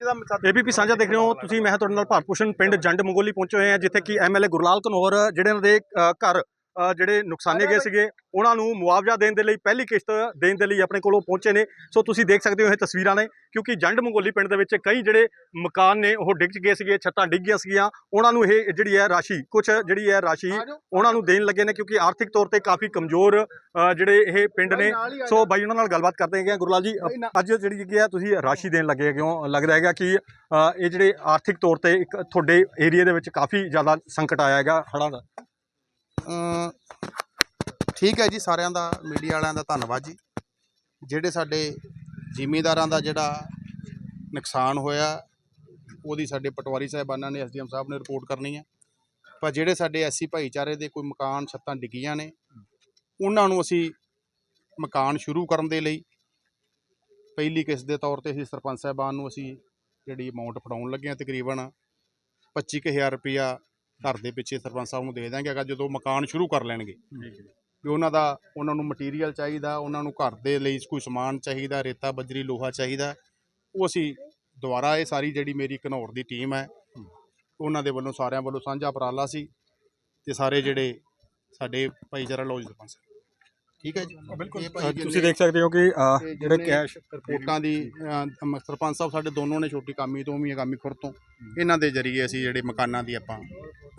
ਇਹਦਾ ਮਤਲਬ ਏਬੀਪੀ ਸਾਂਝਾ ਦੇਖ ਰਹੇ ਹੋ। ਤੁਸੀਂ, ਮੈਂ ਤੁਹਾਡੇ ਨਾਲ ਭਾਰਤ ਭੂਸ਼ਣ, ਪਿੰਡ ਜੰਡ ਮੰਗੋਲੀ ਪਹੁੰਚੇ ਹੋਏ ਆ ਜਿੱਥੇ ਕਿ ਐਮਐਲਏ ਗੁਰਲਾਲ ਕਨੌਰ ਜਿਹੜੇ ਇਹਨਾਂ ਦੇ ਘਰ ਜਿਹੜੇ ਨੁਕਸਾਨੇ ਗਏ ਸੀਗੇ ਉਹਨਾਂ ਨੂੰ ਮੁਆਵਜ਼ਾ ਦੇਣ ਦੇ ਲਈ ਪਹਿਲੀ ਕਿਸ਼ਤ ਦੇਣ ਦੇ ਲਈ ਆਪਣੇ ਕੋਲੋਂ ਪਹੁੰਚੇ ਨੇ। ਸੋ ਤੁਸੀਂ ਦੇਖ ਸਕਦੇ ਹੋ ਇਹ ਤਸਵੀਰਾਂ ਨੇ ਕਿਉਂਕਿ ਜੰਡ ਮੰਗੋਲੀ ਪਿੰਡ ਦੇ ਵਿੱਚ ਕਈ ਜਿਹੜੇ ਮਕਾਨ ਨੇ ਉਹ ਡਿੱਗ ਗਏ ਸੀਗੇ ਛੱਤਾਂ ਡਿੱਗ ਗਈਆਂ ਸੀਗੀਆਂ। ਉਹਨਾਂ ਨੂੰ ਇਹ ਜਿਹੜੀ ਹੈ ਰਾਸ਼ੀ ਕੁਝ ਜਿਹੜੀ ਹੈ ਰਾਸ਼ੀ ਉਹਨਾਂ ਨੂੰ ਦੇਣ ਲੱਗੇ ਨੇ ਕਿਉਂਕਿ ਆਰਥਿਕ ਤੌਰ ਤੇ ਕਾਫੀ ਕਮਜ਼ੋਰ ਜਿਹੜੇ ਇਹ ਪਿੰਡ ਨੇ। ਸੋ ਬਾਈ ਉਹਨਾਂ ਨਾਲ ਗੱਲਬਾਤ ਕਰਦੇ ਹੈਗੇ ਗੁਰਲਾਲ ਜੀ ਅੱਜ ਜਿਹੜੀ ਹੈਗੀ ਆ ਤੁਸੀਂ ਰਾਸ਼ੀ ਦੇਣ ਲੱਗੇ ਹੈਗੇ ਹੋ। ਲੱਗਦਾ ਹੈਗਾ ਕਿ ਇਹ ਜਿਹੜੇ ਆਰਥਿਕ ਤੌਰ ਤੇ ਇੱਕ ਤੁਹਾਡੇ ਏਰੀਆ ਦੇ ਵਿੱਚ ਕਾਫੀ ਜ਼ਿਆਦਾ ਸੰਕਟ ਆਇਆ ਹੈਗਾ ਹੜ੍ਹਾਂ ਦਾ। ਠੀਕ ਹੈ ਜੀ, ਸਾਰਿਆਂ ਦਾ, ਮੀਡੀਆ ਵਾਲਿਆਂ ਦਾ ਧੰਨਵਾਦ ਜੀ। ਜਿਹੜੇ ਸਾਡੇ ਜ਼ਿਮੀਂਦਾਰਾਂ ਦਾ ਜਿਹੜਾ ਨੁਕਸਾਨ ਹੋਇਆ, ਉਹਦੀ ਸਾਡੇ ਪਟਵਾਰੀ ਸਾਹਿਬਾਨਾਂ ਨੇ, ਐਸਡੀਐਮ ਸਾਹਿਬ ਨੇ ਰਿਪੋਰਟ ਕਰਨੀ ਹੈ। ਪਰ ਜਿਹੜੇ ਸਾਡੇ ਐਸੀ ਭਾਈਚਾਰੇ ਦੇ ਕੋਈ ਮਕਾਨ ਛੱਤਾਂ ਡਿੱਗੀਆਂ ਨੇ, ਉਹਨਾਂ ਨੂੰ ਅਸੀਂ ਮਕਾਨ ਸ਼ੁਰੂ ਕਰਨ ਦੇ ਲਈ ਪਹਿਲੀ ਕਿਸ਼ਤ ਦੇ ਤੌਰ ਤੇ ਅਸੀਂ ਸਰਪੰਚ ਸਾਹਿਬਾਨ ਨੂੰ ਅਸੀਂ ਜਿਹੜੀ ਅਮਾਉਂਟ ਫੜਾਉਣ ਲੱਗੇ ਹਾਂ ਤਕਰੀਬਨ 25000 ਰੁਪਇਆ ਘਰ ਦੇ ਪਿੱਛੇ ਸਰਪੰਚ ਸਾਹਿਬ ਨੂੰ ਦੇ ਦਾਂਗੇ ਅਗਰ ਜਦੋਂ ਮਕਾਨ ਸ਼ੁਰੂ ਕਰ ਲੈਣਗੇ। ਵੀ ਉਹਨਾਂ ਦਾ ਉਹਨਾਂ ਨੂੰ ਮਟੀਰੀਅਲ ਚਾਹੀਦਾ ਉਹਨਾਂ ਨੂੰ ਘਰ ਦੇ ਲਈ ਕੋਈ ਸਮਾਨ ਚਾਹੀਦਾ ਰੇਤਾ ਬਜਰੀ ਲੋਹਾ ਚਾਹੀਦਾ ਉਹ ਅਸੀਂ ਦੁਬਾਰਾ ਇਹ ਸਾਰੀ ਜਿਹੜੀ ਮੇਰੀ ਘਨੌਰ ਦੀ ਟੀਮ ਹੈ ਉਹਨਾਂ ਦੇ ਵੱਲੋਂ ਸਾਰਿਆਂ ਵੱਲੋਂ ਸਾਂਝਾ ਉਪਰਾਲਾ ਸੀ ਤੇ ਸਾਰੇ ਜਿਹੜੇ ਸਾਡੇ ਭਾਈਚਾਰਾ ਲੋ ਜੀ ਸਰਪੰਚ। ਠੀਕ ਹੈ ਜੀ? ਬਿਲਕੁਲ। ਤੁਸੀਂ ਦੇਖ ਸਕਦੇ ਹੋ ਕਿ ਜਿਹੜੇ ਕੈਸ਼ ਰਿਪੋਰਟਾਂ ਦੀ ਸਰਪੰਚ ਸਾਹਿਬ ਸਾਡੇ ਦੋਨੋਂ ਨੇ ਛੋਟੀ ਕਾਮੀ ਤੋਂ ਵੀ ਕਾਮੀ ਖੁਰ ਤੋਂ। ਇਹਨਾਂ ਦੇ ਜ਼ਰੀਏ ਅਸੀਂ ਜਿਹੜੇ ਮਕਾਨਾਂ ਦੀ ਆਪਾਂ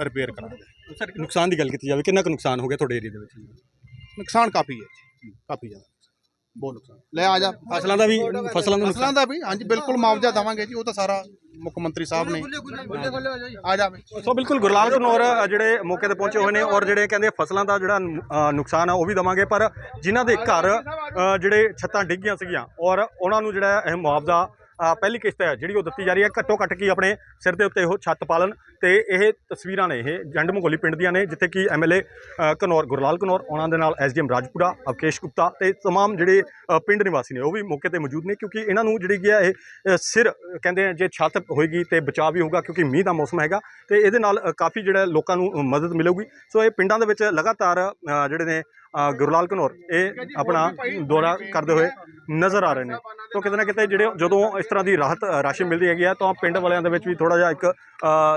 ਰਿਪੇਅਰ ਕਰਾਂਗੇ ਸਰ ਨੁਕਸਾਨ ਦੀ ਗੱਲ ਕੀਤੀ ਜਾਵੇ ਕਿੰਨਾ ਕੁ ਨੁਕਸਾਨ ਹੋ ਗਿਆ ਤੁਹਾਡੇ ਏਰੀਆ ਦੇ ਵਿੱਚ? ਨੁਕਸਾਨ ਕਾਫੀ ਹੈ ਜੀ ਕਾਫੀ ਜ਼ਿਆਦਾ। ਬਹੁਤ ਨੁਕਸਾਨ ਲੈ ਆ ਜਾ ਫਸਲਾਂ ਦਾ ਵੀ ਫਸਲਾਂ ਨੂੰ ਫਸਲਾਂ ਦਾ ਵੀ ਹਾਂਜੀ ਬਿਲਕੁਲ ਮੁਆਵਜ਼ਾ ਦੇਵਾਂਗੇ ਜੀ ਉਹ ਤਾਂ ਸਾਰਾ ਮੁੱਖ ਮੰਤਰੀ ਸਾਹਿਬ ਨੇ ਆ ਜਾ। ਸੋ ਬਿਲਕੁਲ ਗੁਰਲਾਲ ਕਨੌਰ ਜਿਹੜੇ ਮੌਕੇ ਤੇ ਪਹੁੰਚੇ ਹੋਏ ਨੇ ਔਰ ਜਿਹੜੇ ਕਹਿੰਦੇ ਫਸਲਾਂ ਦਾ ਜਿਹੜਾ ਨੁਕਸਾਨ ਆ ਉਹ ਵੀ ਦਵਾਂਗੇ ਪਰ ਜਿਨ੍ਹਾਂ ਦੇ ਘਰ ਜਿਹੜੇ ਛੱਤਾਂ ਡਿੱਗੀਆਂ ਸੀਗੀਆਂ ਔਰ ਉਹਨਾਂ ਨੂੰ ਜਿਹੜਾ ਇਹ ਮੁਆਵਜ਼ਾ ਪਹਿਲੀ ਕਿਸ਼ਤ ਹੈ ਜਿਹੜੀ ਉਹ ਦਿੱਤੀ ਜਾ ਰਹੀ ਹੈ ਘੱਟੋ ਘੱਟ ਕੀ ਆਪਣੇ ਸਿਰ ਦੇ ਉੱਤੇ ਉਹ ਛੱਤ ਪਾਲਣ ਤੇ ਇਹ ਤਸਵੀਰਾਂ ਨੇ ਇਹ ਜੰਡ ਮੰਗੋਲੀ ਪਿੰਡ ਦੀਆਂ ਨੇ ਜਿੱਥੇ ਕਿ ਐਮਐਲਏ ਕਨੌਰ ਗੁਰਲਾਲ ਕਨੌਰ ਉਹਨਾਂ ਦੇ ਨਾਲ ਐਸਡੀਐਮ ਰਾਜਪੁਰਾ ਅਵਕੇਸ਼ ਗੁਪਤਾ ਤੇ तमाम ਜਿਹੜੇ ਅ, ਪਿੰਡ ਨਿਵਾਸੀ ਨੇ ਉਹ ਵੀ ਮੌਕੇ ਤੇ ਮੌਜੂਦ ਨੇ ਕਿਉਂਕਿ ਇਹਨਾਂ ਨੂੰ ਜਿਹੜੀ ਗਿਆ ਇਹ ਅ, ਸਿਰ ਅ, ਕਹਿੰਦੇ ਆ ਜੇ ਛੱਤ ਹੋਏਗੀ ਤੇ ਬਚਾਅ ਵੀ ਹੋਊਗਾ ਕਿਉਂਕਿ ਮੀਂਹ ਦਾ ਮੌਸਮ ਹੈਗਾ ਤੇ ਇਹਦੇ ਨਾਲ ਅ, ਕਾਫੀ ਜਿਹੜਾ ਲੋਕਾਂ ਨੂੰ ਅ, ਮਦਦ ਮਿਲੇਗੀ ਸੋ ਇਹ ਪਿੰਡਾਂ ਦੇ ਵਿੱਚ ਲਗਾਤਾਰ ਅ, ਜਿਹੜੇ ਨੇ ਅ, ਗੁਰਲਾਲ ਕਨੌਰ ਇਹ ਆਪਣਾ ਦੌਰਾ ਕਰਦੇ ਹੋਏ ਨਜ਼ਰ ਆ ਰਹੇ ਨੇ। ਸੋ ਕਿਤੇ ਨਾ ਕਿਤੇ ਜਿਹੜੇ ਜਦੋਂ ਇਸ ਤਰ੍ਹਾਂ ਦੀ ਰਾਹਤ ਰਾਸ਼ੀ ਮਿਲਦੀ ਹੈਗੀ ਆ, ਤਾਂ ਪਿੰਡ ਵਾਲਿਆਂ ਦੇ ਵਿੱਚ ਵੀ ਥੋੜਾ ਜਿਹਾ ਇੱਕ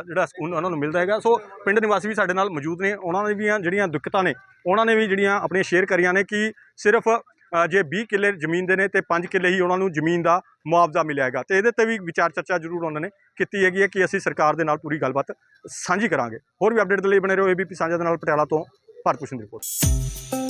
ਜਿਹੜਾ ਸਕੂਨ ਉਹਨਾਂ ਨੂੰ ਮਿਲਦਾ ਹੈਗਾ। ਸੋ ਪਿੰਡ ਨਿਵਾਸੀ ਵੀ ਸਾਡੇ ਨਾਲ ਮੌਜੂਦ ਨੇ। ਉਹਨਾਂ ਨੇ ਵੀ ਜਿਹੜੀਆਂ ਦਿੱਕਤਾਂ ਨੇ, ਉਹਨਾਂ ਨੇ ਵੀ ਜਿਹੜੀਆਂ ਆਪਣੀਆਂ ਸ਼ੇਅਰ ਕਰੀਆਂ ਨੇ ਕਿ ਸਿਰਫ ਜੇ 20 ਕਿੱਲੇ ਜ਼ਮੀਨ ਦੇ ਨੇ ਤੇ 5 ਕਿੱਲੇ ਹੀ ਉਹਨਾਂ ਨੂੰ ਜ਼ਮੀਨ ਦਾ ਮੁਆਵਜ਼ਾ ਮਿਲਿਆ ਹੈਗਾ। ਤੇ ਇਹਦੇ ਤੇ ਵੀ ਵਿਚਾਰ ਚਰਚਾ ਜ਼ਰੂਰ ਉਹਨਾਂ ਨੇ ਕੀਤੀ ਹੈਗੀ ਹੈ ਕਿ ਅਸੀਂ ਸਰਕਾਰ ਦੇ ਨਾਲ ਪੂਰੀ ਗੱਲਬਾਤ ਸਾਂਝੀ ਕਰਾਂਗੇ। ਹੋਰ ਵੀ ਅਪਡੇਟ ਦੇ ਲਈ ਬਣੇ ਰਹੋ ਏਬੀਪੀ ਸਾਂਝਾ ਦੇ ਨਾਲ ਪਟਿਆਲਾ ਤੋਂ ਭਾਰਤ ਭੂਸ਼ਣ ਦੀ ਰਿਪੋਰਟ।